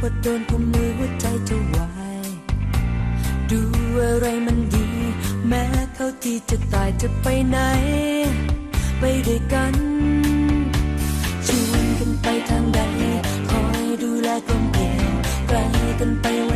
ว่าโดนผมมือหัวใจจะวายดูอะไรมันดี แม้เขาที่จะตายจะไปไหน ไปด้วยกันชวนกันไปทางใดคอยดูแลกลมเกลียวไกลกันไปวัน